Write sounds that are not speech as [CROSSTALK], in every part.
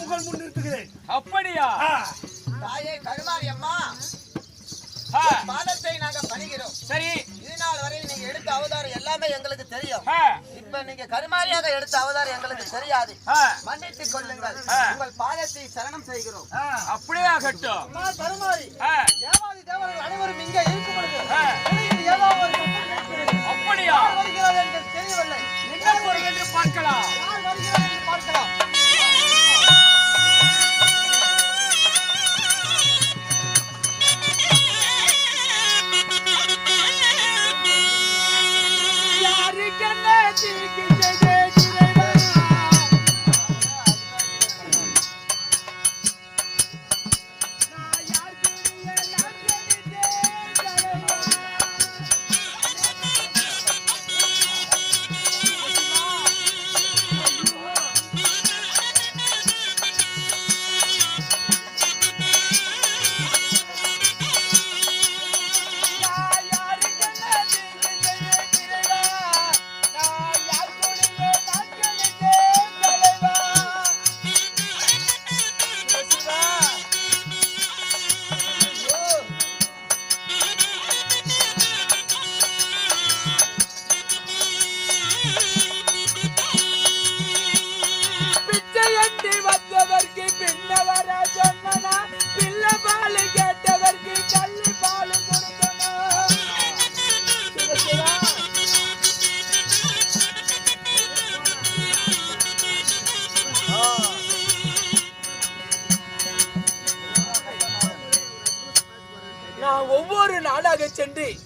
உங்கள் முன் நிறுத்துகிறேன். அப்படியா? தாயே கருமாரி அம்மா பாதத்தை நாங்க பணிகிறோம். சரி. இது நாள் வரையில் நீங்க எடுத்த அவதாரம் எல்லாமே எங்களுக்கு தெரியும். இப்ப நீங்க கருமாரியாக எடுத்த அவதாரம் எங்களுக்கு தெரியாது. மன்னித்துக் கொள்ளுங்கள். உங்கள் பாதத்தை சரணம் செய்கிறோம். அப்படியே ஆகட்டும். அம்மா கருமாரி. தேவாதி தேவர்கள் அனைவரும் இங்க இருக்கும். அப்படியா? யார் வருகிறார் என்று தெரியவில்லை. என்ன என்று பார்க்கலாம்.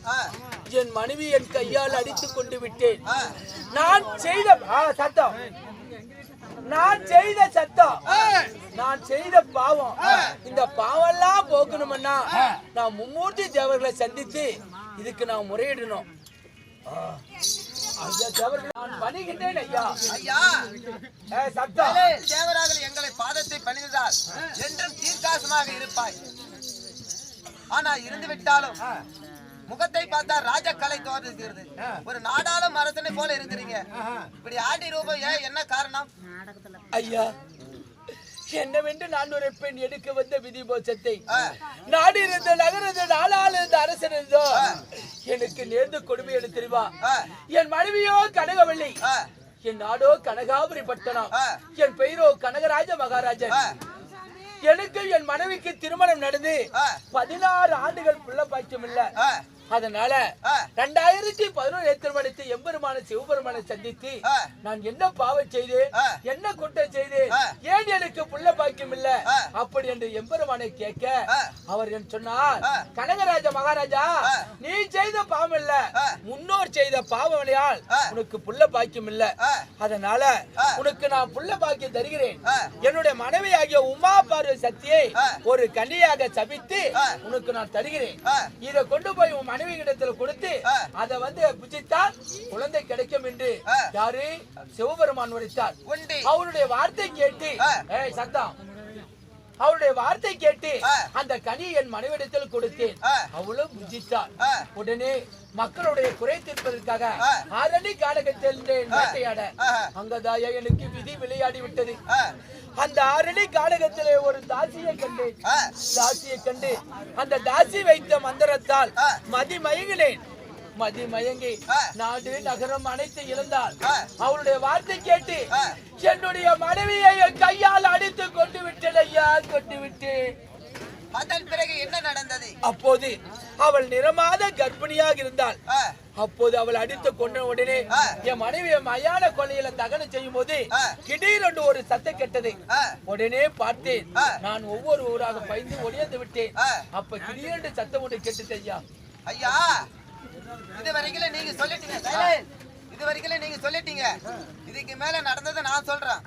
ஆ, என் மனைவி என் கையால் அடித்துக் கொண்டு விட்டேன். நான் செய்த சத்தம். நான் செய்த சத்தம். நான் செய்த பாவம். இந்த பாவம்லாம் போக்கணும்னா நான் மும்மூர்த்தி தேவர்களை சந்தித்து இதுக்கு நான் முறையிடணும். ஆ. ஐயா தேவர்கள் நான் பணிகின்றேன் ஐயா. ஐயா. ஏ, சத்தம். தேவராக எங்களை பாதத்தை பணிந்தால் என்றும் தீர்க்காசமாக இருப்பாய். ஆனா இருந்து விட்டாலும் முகத்தை பார்த்தா ராஜக்கலை தோன்றுகிறது. ஒரு நாடாளும் அரசனை போல இருக்கிறீங்க. இப்படி ஆண்டி ரூபம் ஏன் என்ன காரணம்? ஐயா என்னவென்று நான் ஒரு பெண் எடுக்க வந்த விதி. நாடு இருந்த நகரது நாளால் இருந்த அரசன் இருந்தோ எனக்கு நேர்ந்த கொடுமை ஆ. என் மனைவியோ கனகவள்ளி. என் நாடோ கனகாபுரி பட்டணம். என் பெயரோ கனகராஜ மகாராஜன். எனக்கு என் மனைவிக்கு திருமணம் நடந்து. பதினாறு ஆண்டுகள் புள்ள பாக்கியம் இல்ல. அதனால. ரெண்டாயிரத்தி பதினொன்று திருமணத்தை எம்பெருமான சிவபெருமானை சந்தித்து. நான் என்ன பாவம் செய்து. என்ன குற்றம் செய்து. ஏன் எனக்கு புள்ள பாக்கியம் இல்ல. அப்படி என்று எம்பெருமானை கேட்க. அவர் என் சொன்னார். கனகராஜ மகாராஜா. நீ செய்த பாவம் இல்ல. முன்னோர் செய்த ஆ. உனக்கு புள்ள பாக்கியம் இல்ல. அதனால. உனக்கு நான் புள்ள பாக்கியம் தருகிறேன். என்னுடைய மனைவியாகிய உமா பார்வதி சக்தியை. ஒரு கன்னியாக சபித்து. உனக்கு நான் தருகிறேன். இதை கொண்டு போய் உன் மனைவி இடத்துல கொடுத்து. அதை வந்து புஜித்தால் குழந்தை கிடைக்கும் என்று. யாரு சிவபெருமான் உரைத்தார் அவருடைய வார்த்தை கேட்டு சத்தம் அவருடைய வார்த்தை கேட்டு. அந்த கனி என் மனைவிடத்தில் கொடுத்தேன். அவளும் புஜித்தாள். உடனே மக்களுடைய குறை தீர்ப்பதற்காக. ஆரணி காலகத்தில் வேட்டையாட. அங்கதாயா எனக்கு விதி விளையாடி விட்டது அந்த ஆரணி காலகத்திலே ஒரு தாசியை கண்டேன் ஆ. தாசியை கண்டு அந்த தாசி வைத்த மந்திரத்தால். மதி மயங்கினேன் மதி மயங்கி. நாடு நகரம் அனைத்து இழந்தாள் ஆ. அவளுடைய வார்த்தை கேட்டு. என்னுடைய மனைவியை என் கையால் அடித்து கொண்டு விட்டேன் ஐயா கொண்டு விட்டேன் அதன் பிறகு என்ன நடந்தது அப்போது அவள் நிறமாத கர்ப்பிணியாக இருந்தாள் அப்போது அவள் அடித்து கொண்ட உடனே. என் மனைவியை மயான கொள்ளையில தகனம் செய்யும் போது. திடீரென்று ஒரு சத்தம் கெட்டது. உடனே பார்த்தேன். நான் ஒவ்வொரு ஊராக பயந்து ஒளியந்து விட்டேன். அப்ப திடீரென்று சத்தம் ஒன்று கெட்டுது ஐயா ஐயா இது வரைக்கும் நீங்க சொல்லிட்டீங்க. இது வரைக்கும் நீங்க சொல்லிட்டீங்க இதுக்கு மேல நடந்ததை நான் சொல்றேன்.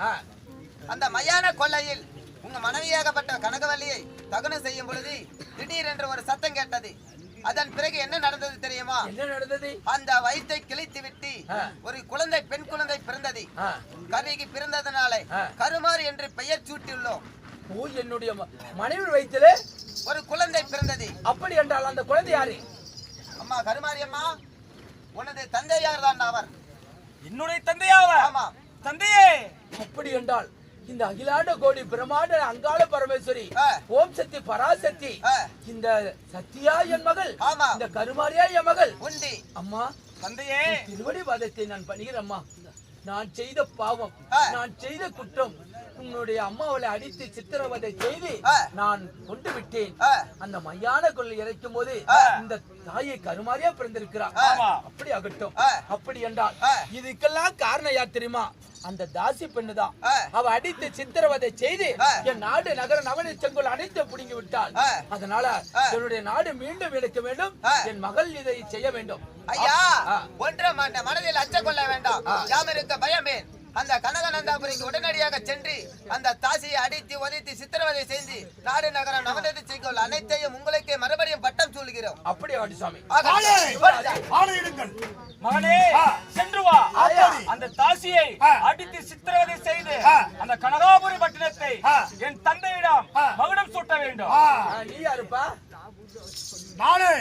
அந்த மயான கொள்ளையில் உங்க மனைவியாகப்பட்ட கனகவல்லியை தகனம் செய்யும் பொழுது திடீரென்று ஒரு சத்தம் கேட்டது அதன் பிறகு என்ன நடந்தது தெரியுமா அந்த வயிற்றை கிழித்து விட்டு. ஒரு குழந்தை பெண் குழந்தை பிறந்தது. கருகி பிறந்ததனாலே. கருமாறு என்று பெயர் சூட்டியுள்ளோம் என்னுடைய மனைவி வயிற்றிலே ஒரு குழந்தை பிறந்தது அப்படி என்றால் அந்த குழந்தை யாரு அம்மா கருமாரி அம்மா உனது தந்தையார் தான் அவர் என்னுடைய தந்தையாவ ஆமா தந்தையே அப்படி என்றால் இந்த அகிலாண்ட கோடி பிரம்மாண்ட அங்காள பரமேஸ்வரி. ஓம் சக்தி பராசக்தி. இந்த சத்தியா என் மகள் ஆமா. இந்த கருமாரியா என் மகள் உண்டி அம்மா தந்தையே திருவடி வாதத்தை நான் பண்ணுகிறேன் அம்மா நான் செய்த பாவம். நான் செய்த குற்றம் உன்னுடைய அம்மாவளை அடித்து சித்திரவதை செய்து. நான் கொண்டு விட்டேன். அந்த மையான கொள்ளை இறைக்கும் போது. இந்த தாயை கருமாரியா பிறந்திருக்கிறார். அப்படி ஆகட்டும் ஆ. அப்படி என்றால். இதுக்கெல்லாம் காரணம் யார் தெரியுமா அந்த தாசி பெண்ணுதான். அவ அடித்து சித்திரவதை செய்து. என் நாடு நகர நவனி செங்கோல் அனைத்து பிடுங்கி விட்டாள். அதனால. என்னுடைய நாடு மீண்டும் எடுக்க வேண்டும். என் மகள் இதை செய்ய வேண்டும் ஐயா. ஒன்ற மனதில் அச்ச கொள்ள வேண்டாம் யாம் இருக்க பயமே அந்த கனகநந்தாபுரிக்கு உடனடியாக சென்று அந்த தாசியை அடித்து உதைத்து சித்திரவதை செய்து நாடு நகரம் நவநதி செய்கோள் அனைத்தையும் உங்களுக்கு மறுபடியும் பட்டம் சொல்கிறோம் அப்படி. ஆணையிடுங்கள் மகனே. சென்று வா ஆயா. அந்த தாசியை. அடித்து சித்திரவதை செய்து. அந்த கனகாபுரி பட்டணத்தை. என் தந்தையிடம். மகுடம் சூட்ட வேண்டும் நீ யாருப்பா நானே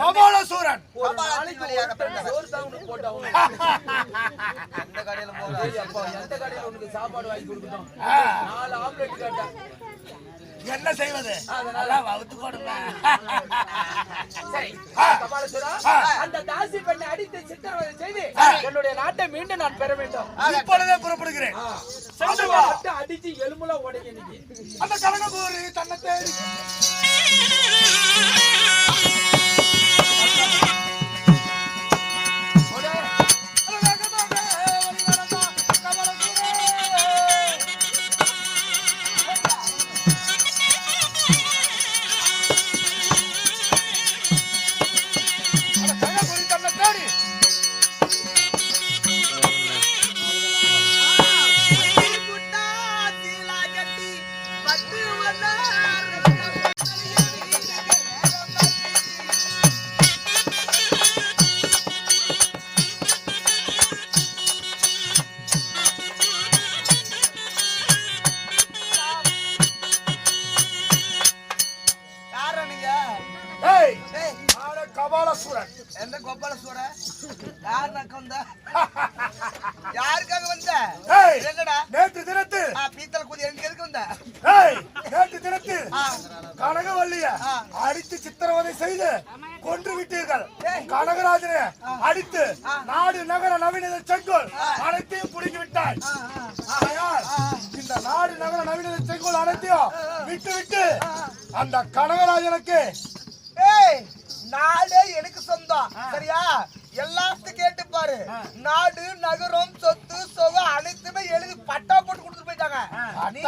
கபாலசூரன் [LAUGHS] சாப்பாடு வாங்கி கொடுக்கணும். நாலு ஆம்லெட் கேட்டேன் என்ன செய்வது? அதனால. வகுத்து ஆ. அந்த தாசி பெண்ணை அடித்து சித்திரவதை செய்து என்னுடைய நாட்டை மீண்டும் நான் பெற வேண்டும். இப்பொழுதே புறப்படுகிறேன். அடிச்சு எலும்புல இன்னைக்கு. அந்த கனகபூரி தன்னை தேடி. கபாலசூரன். எந்த கோபால சூட யார் நக்க வந்த யாருக்காக வந்த? என்னடா நேற்று தினத்தில் ஆ, பீத்தல் கூதி எங்க எதுக்கு வந்த? நேற்று கனகவல்லிய. அடித்து சித்திரவதை செய்து கொன்று விட்டீர்கள். கனகராஜனை அடித்து நாடு நகர நவீன செங்கோல் அனைத்தையும் புடுங்கி விட்டாய். இந்த நாடு நகர நவீன செங்கோல் அனைத்தையும் விட்டு விட்டு அந்த கனகராஜனுக்கு ஏய் நாடே எனக்கு சொந்தம் சரியா? எல்லாத்தையும் கேட்டு பாரு. நாடு நகரம் சொத்து சொகம் அனைத்துமே எழுதி பட்டா போட்டு கொடுத்துட்டு போயிட்டாங்க. நீ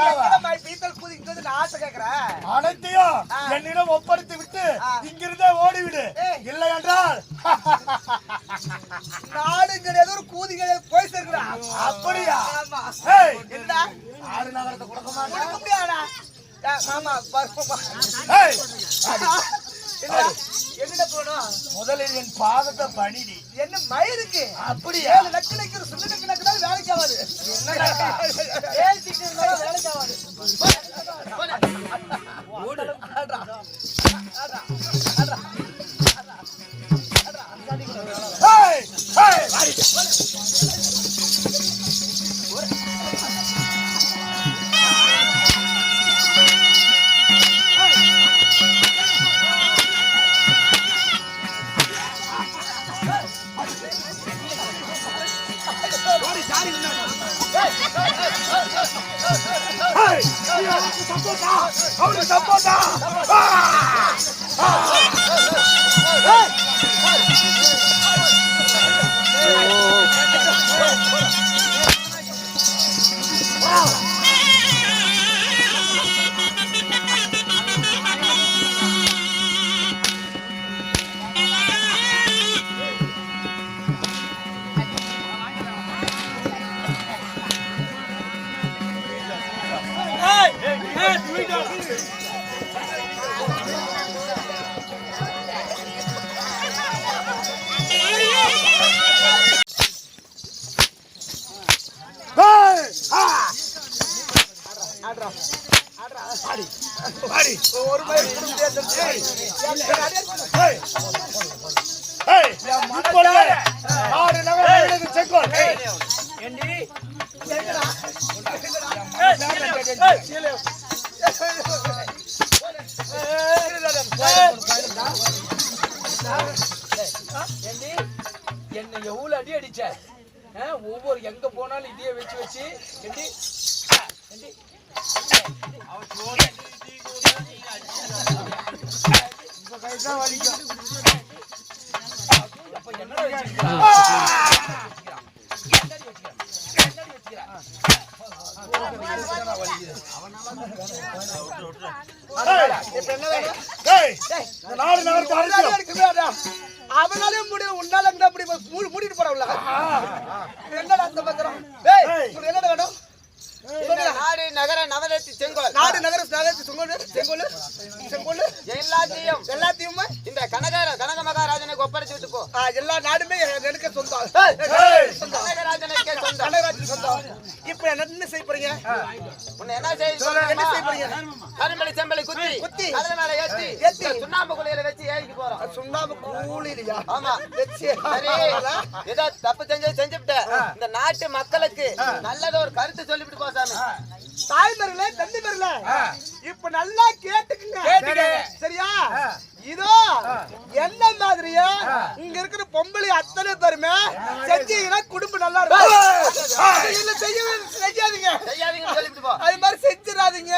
மை பீத்தல் கூதிக்கு வந்து நான் ஆசை கேக்குறேன் அனைத்தையும். என்னிடம் ஒப்படைத்து விட்டு. இங்கிருந்தே ஓடிவிடு. இல்லை என்றால்? நாடு கிடையாது ஒரு கூதி கிடையாது போய் சேர்க்கிறா. அப்படியா? என்ன நாடு நகரத்தை கொடுக்க மாட்டேன். கொடுக்க முடியாதா? மாமா பாருமா என்ன முதலில் என் பாதத்தை பணிடி. என்ன மயிருக்கு? அப்படியா? ஏழு லட்சம் நிக்கிற சுண்ண கணக்கு வேலைக்கு ஆகாது இருந்தாலும் வேலைக்கு ஆகாது அவனுக்கு சப்போட்டா Wow. ஏண்டி? ஏண்டி? என்னை எவ்வளவு அடி அடிச்ச ஆ, ஒவ்வொரு எங்க போனாலும் இதையே வச்சு வச்சு ஏண்டி? ஏண்டி? அவனாலே முடியும். உன்னால அப்படி மூடி மூடிட்டு போற உள்ள? என்னடா அந்த. உங்களுக்கு என்னடா வேணும்? நாடு நகர நவரத்தி செங்கோல்? நாடு நகர நகரத்து செங்கோல் செங்கோல் செங்கோல். எல்லாத்தையும். எல்லாத்தையுமே. இந்த கனகர கனக மகாராஜனுக்கு ஒப்படைச்சு விட்டு போ எல்லா நாடுமே எனக்கு சொந்தம். கனகராஜனுக்கே சொந்தம். கனகராஜ் சொந்தம். இப்போ என்ன செய்ய போறீங்க? உன்னை என்ன செய்ய என்ன செய்ய போறீங்க? கரும்பலி செம்பலி குத்தி. குத்தி. அதன் மேல ஏத்தி. ஏத்தி. சுண்ணாம்பு குளியல வச்சு ஏறிக்கு போறோம். சுண்ணாம்பு கூலிலையா? ஆமா. வச்சு. சரி. ஏதோ தப்பு செஞ்சு செஞ்சுவிட்ட. இந்த நாட்டு மக்களுக்கு நல்லத ஒரு கருத்து சொல்லிவிட்டு போ சாமி. தாய்மர்களே தந்தைமர்களே இப்ப நல்லா கேட்டுக்கங்க. சரியா? இதோ என்ன மாதிரியா? இங்க இருக்கிற பொம்பளை அத்தனை பேருமே செஞ்சீங்கன்னா குடும்பம் நல்லா இருக்கும். இல்ல செய்யவே செய்யாதீங்க. அது மாதிரி செஞ்சிடாதீங்க.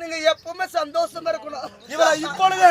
நீங்க எப்பவுமே சந்தோஷமா இருக்கணும். இவரை இப்பொழுது